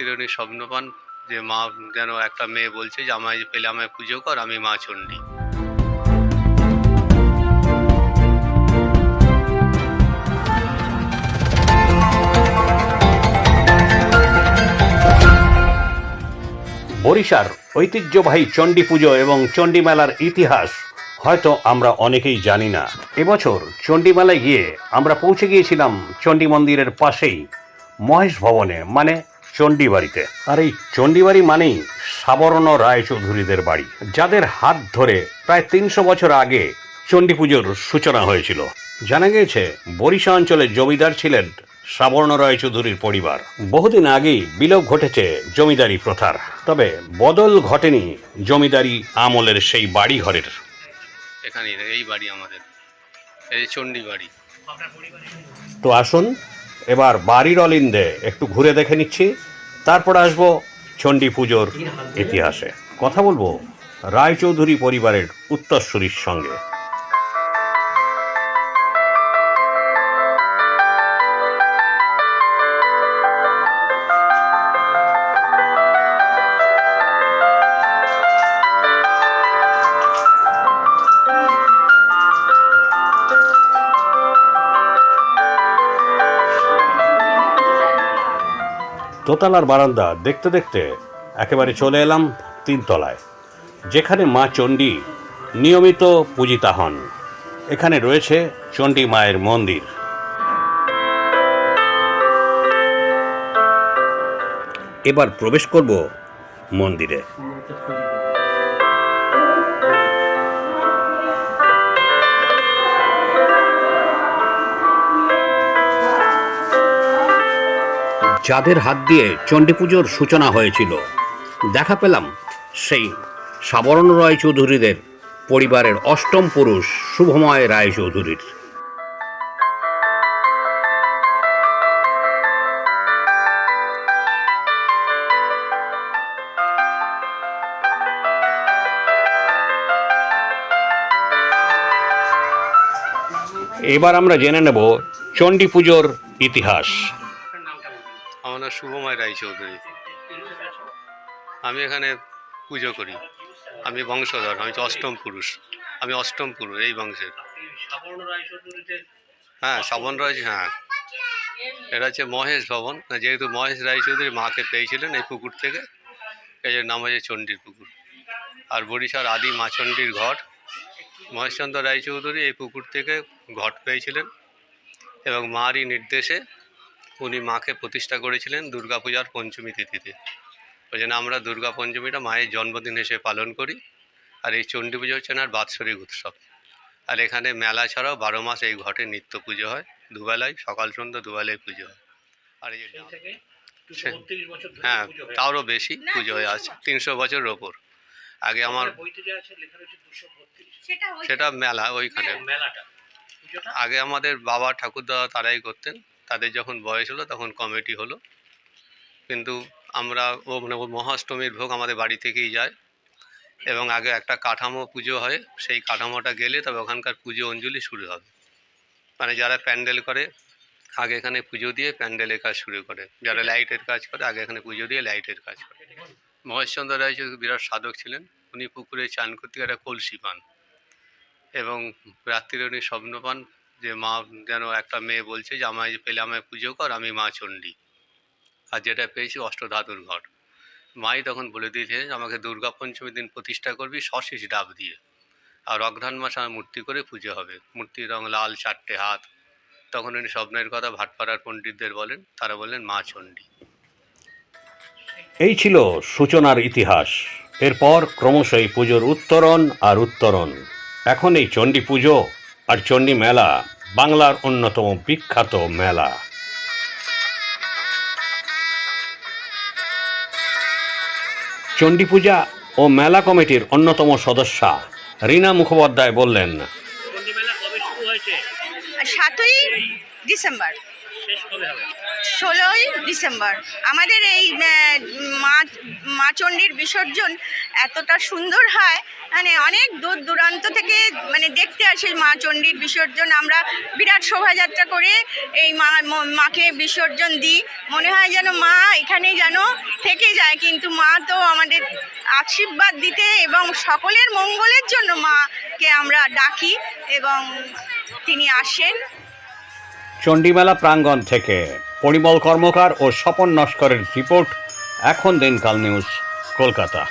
রাত্রিরে উনি স্বপ্ন পান যে মা যেন একটা মেয়ে বলছে যে, আমায় পেলে আমায় পুজো কর, আমি মা চণ্ডী। বরিশার ঐতিহ্যবাহী চণ্ডী পুজো এবং চণ্ডী মেলার ইতিহাস হয়তো আমরা অনেকেই জানি না। এবছর চণ্ডী মেলায় গিয়ে আমরা পৌঁছে গিয়েছিলাম চণ্ডী মন্দিরের পাশেই, মহেশ ভবনে মানে চণ্ডী বাড়িতে আর এই চণ্ডী বাড়ি মানেই সাবর্ণ রায়চৌধুরীদের বাড়ি যাদের হাত ধরে প্রায় তিনশো বছর আগে চণ্ডী পুজোর সূচনা হয়েছিল। জানা গিয়েছে বরিশা অঞ্চলের জমিদার ছিলেন সাবর্ণ রায়চৌধুরীর পরিবার। বহুদিন আগেই বিলোপ ঘটেছে জমিদারি প্রথার তবে বদল ঘটেনি জমিদারি আমলের সেই বাড়ি ঘরের এখানে এই বাড়ি আমাদের এই চণ্ডী বাড়ি তো আসুন এবার বাড়ির অলিন্দে একটু ঘুরে দেখে নিচ্ছি। তারপর আসব চণ্ডী পুজোর ইতিহাসে। কথা বলব রায়চৌধুরী পরিবারের উত্তরসূরির সঙ্গে। দোতলার বারান্দা দেখতে দেখতে একেবারে চলে এলাম তিনতলায়, যেখানে মা চণ্ডী নিয়মিত পূজিতা হন। এখানে রয়েছে চণ্ডী মায়ের মন্দির। এবার প্রবেশ করব মন্দিরে। যাদের হাত দিয়ে চণ্ডী পুজোর সূচনা হয়েছিল। দেখা পেলাম সেই সাবরণ রায় চৌধুরীদের পরিবারের অষ্টম পুরুষ শুভময় রায় চৌধুরীর। এবার আমরা জেনে নেব চণ্ডী পুজোর ইতিহাস। আমার নাম শুভময় রায়চৌধুরী। আমি এখানে পুজো করি। আমি বংশধর, আমি অষ্টম পুরুষ। আমি অষ্টম পুরুষ এই বংশের। হ্যাঁ শ্রবণ রায় হ্যাঁ। এটা হচ্ছে মহেশ ভবন। যেহেতু মহেশ রায়চৌধুরী মাকে পেয়েছিলেন এই পুকুর থেকে, এই নাম হয়েছে চণ্ডীর পুকুর। আর বরিশার আদি মা ঘট। মহেশচন্দ্র রায়চৌধুরী এই পুকুর থেকে ঘট পেয়েছিলেন এবং মারই নির্দেশে উনি মাকে প্রতিষ্ঠা করেছিলেন দুর্গাপূজার পঞ্চমী তিথিতে। ওই জন্য আমরা দুর্গা পঞ্চমীটা মায়ের জন্মদিন হিসেবে পালন করি। আর এই চণ্ডী পুজো হচ্ছে না বাৎসরিক উৎসব। আর এখানে মেলা ছাড়াও বারো মাস এই ঘটে নিত্য পুজো হয়। দুবেলায় সকাল সন্ধ্যা দুবেলায় পুজো হয়। আর এই হ্যাঁ তারও বেশি পুজো হয়ে আছে। তিনশো বছরের ওপর। আগে আমার সেটা মেলা ওইখানে। আগে আমাদের বাবা ঠাকুরদা তারাই করতেন। তাদের যখন বয়স হলো তখন কমিটি হলো। কিন্তু আমরা ও মানে ও মহাষ্টমীর ভোগ আমাদের বাড়ি থেকেই যায় এবং আগে একটা কাঠামো পুজো হয়, সেই কাঠামোটা গেলে তবে ওখানকার পুজো অঞ্জলি শুরু হবে। মানে যারা প্যান্ডেল করে, আগে এখানে পুজো দিয়ে প্যান্ডেলের কাজ শুরু করে। যারা লাইটের কাজ করে, আগে এখানে পুজো দিয়ে লাইটের কাজ করে। মহেশচন্দ্র রায় যে বিরাট সাধক ছিলেন, উনি পুকুরে চান করতে একটা কলসি পান এবং রাত্রিরে উনি স্বপ্ন পান যে মা যেন একটা মেয়ে বলছে যে, আমায় পেলে আমায় পুজো কর, আমি মা চণ্ডী। আর যেটা পেয়েছি অষ্টধাতুর ঘট। মাই তখন বলে দিয়েছে আমাকে দুর্গা পঞ্চমীর দিন প্রতিষ্ঠা করবি, সশিস ডাব দিয়ে। আর অঘ্রাণ মাস আমার মূর্তি করে পুজো হবে। মূর্তির রং লাল, চারটে হাত। তখন উনি স্বপ্নের কথা ভাটপাড়ার পণ্ডিতদের বলেন, তারা বললেন, মা চণ্ডী। এই ছিল সূচনার ইতিহাস। এরপর ক্রমশই পুজোর উত্তরণ আর উত্তরণ। এখন এই চণ্ডী পুজো আর চণ্ডী মেলা বাংলার অন্যতম বিখ্যাত মেলা। চণ্ডী পূজা ও মেলা কমিটির অন্যতম সদস্যা রীনা মুখোপাধ্যায় বললেন সাতই ডিসেম্বর। ষোলোই ডিসেম্বর। আমাদের এই মা মা চণ্ডীর বিসর্জন এতটা সুন্দর হয় মানে অনেক দূর দূরান্ত থেকে মানে দেখতে আসে মা চণ্ডীর বিসর্জন। আমরা বিরাট শোভাযাত্রা করে এই মা মাকে বিসর্জন দিই। মনে হয় যেন মা এখানে যেন থেকে যায়, কিন্তু মা তো আমাদের আশীর্বাদ দিতে এবং সকলের মঙ্গলের জন্য মাকে আমরা ডাকি এবং তিনি আসেন। চণ্ডীমেলা প্রাঙ্গণ থেকে। পরিমল কর্মকার ও স্বপন নস্করের রিপোর্ট এখন দিনকাল নিউজ কলকাতা।